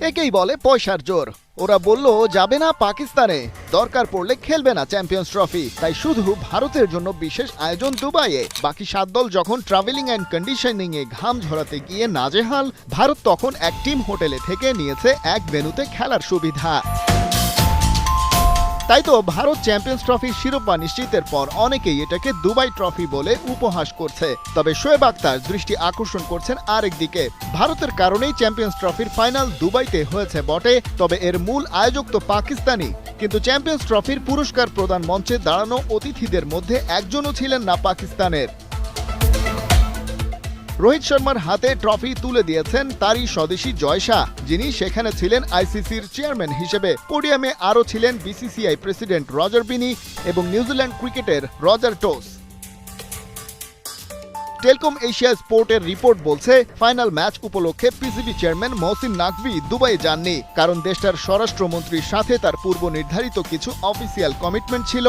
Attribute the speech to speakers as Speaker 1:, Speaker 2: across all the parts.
Speaker 1: একেই বলে পয়সার জোর। ওরা বলল, যাবে না পাকিস্তানে। দরকার পড়লে খেলবে না চ্যাম্পিয়ন্স ট্রফি। তাই শুধু ভারতের জন্য বিশেষ আয়োজন দুবাইয়ে। বাকি সাত দল যখন ট্রাভেলিং অ্যান্ড কন্ডিশনিং এ ঘাম ঝরাতে গিয়ে নাজেহাল, ভারত তখন এক টিম হোটেলে থেকে নিয়েছে এক ভেনুতে খেলার সুবিধা। তাই তো ভারত চ্যাম্পিয়ন্স ট্রফির শিরোপা নিশ্চিতের পর অনেকেই এটাকে দুবাই ট্রফি বলে উপহাস করছে। তবে শোয়েব আক্তার দৃষ্টি আকর্ষণ করছেন আরেক দিকে। ভারতের কারণেই চ্যাম্পিয়ন্স ট্রফির ফাইনাল দুবাইতে হয়েছে বটে, তবে এর মূল আয়োজক তো পাকিস্তানি কিন্তু চ্যাম্পিয়ন্স ট্রফির পুরস্কার প্রদান মঞ্চে দাঁড়ানো অতিথিদের মধ্যে একজনও ছিলেন না পাকিস্তানের। রোহিত শর্মার হাতে ট্রফি তুলে দিয়েছেন তারই স্বদেশী জয় শাহ, যিনি সেখানে ছিলেন আইসিসির চেয়ারম্যান হিসেবে। পোডিয়ামে আরও ছিলেন বিসিসিআই প্রেসিডেন্ট রজার বিনি এবং নিউজিল্যান্ড ক্রিকেটের রজার টোস। টেলকম এশিয়া স্পোর্টের রিপোর্ট বলছে, ফাইনাল ম্যাচ উপলক্ষে PCB chairman Mohsin Naqvi Dubai যাননি। কারণ দেশটার স্বরাষ্ট্রমন্ত্রীর সাথে তার পূর্ব নির্ধারিত কিছু অফিসিয়াল কমিটমেন্ট ছিল।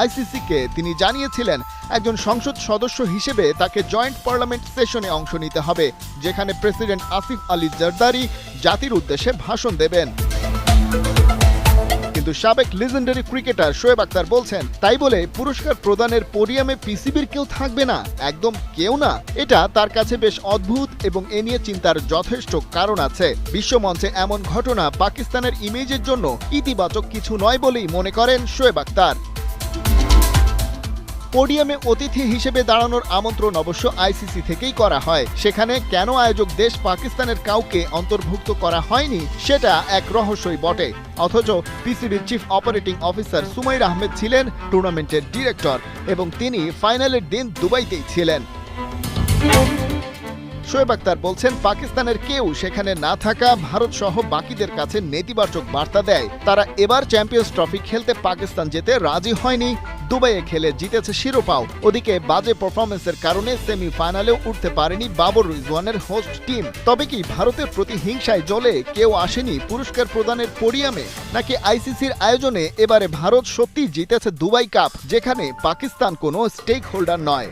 Speaker 1: আইসিসিকে তিনি জানিয়েছিলেন, একজন সংসদ সদস্য হিসেবে তাকে জয়েন্ট পার্লামেন্ট সেশনে অংশ নিতে হবে, যেখানে প্রেসিডেন্ট আসিফ আলী জারদারি জাতির উদ্দেশ্যে ভাষণ দেবেন। কিন্তু সাবেক লিজেন্ডারি ক্রিকেটার শোয়েব আক্তার বলছেন, তাই বলে পুরস্কার প্রদানের পোডিয়ামে পিসিবির কেউ থাকবে না, একদম কেউ না। এটা তার কাছে বেশ অদ্ভুত এবং এ নিয়ে চিন্তার যথেষ্ট কারণ আছে। বিশ্বমঞ্চে এমন ঘটনা পাকিস্তানের ইমেজের জন্য ইতিবাচক কিছু নয় বলেই মনে করেন শোয়েব আক্তার পোডিয়ামে অতিথি হিসেবে দাঁড়ানোর আমন্ত্রণ অবশ্য আইসিসি থেকেই করা হয়। সেখানে কেন আয়োজক দেশ পাকিস্তানের কাউকে অন্তর্ভুক্ত করা হয়নি, সেটা এক রহস্যই বটে। অথচ পিসিবির chief operating officer Sumair Ahmed ছিলেন টুর্নামেন্টের ডিরেক্টর এবং তিনি ফাইনালের দিন দুবাইতেই ছিলেন। শোয়েব আক্তার বলছেন, পাকিস্তানের কেউ সেখানে না থাকা ভারত সহ বাকিদের কাছে নেতিবাচক বার্তা দেয়। তারা এবার চ্যাম্পিয়ন্স ট্রফি খেলতে পাকিস্তান যেতে রাজি হয়নি। দুবাইয়ে খেলে জিতেছে শিরোপাও। ওদিকে বাজে পারফরমেন্সের কারণে সেমিফাইনালেও উঠতে পারেনি বাবর রিজওয়ানের হোস্ট টিম তবে কি ভারতের প্রতি হিংসায় জলে কেউ আসেনি পুরস্কার প্রদানের পরিয়ামে নাকি আইসিসির আয়োজনে এবারে ভারত সত্যি জিতেছে দুবাই কাপ, যেখানে পাকিস্তান কোনো স্টেক হোল্ডার নয়?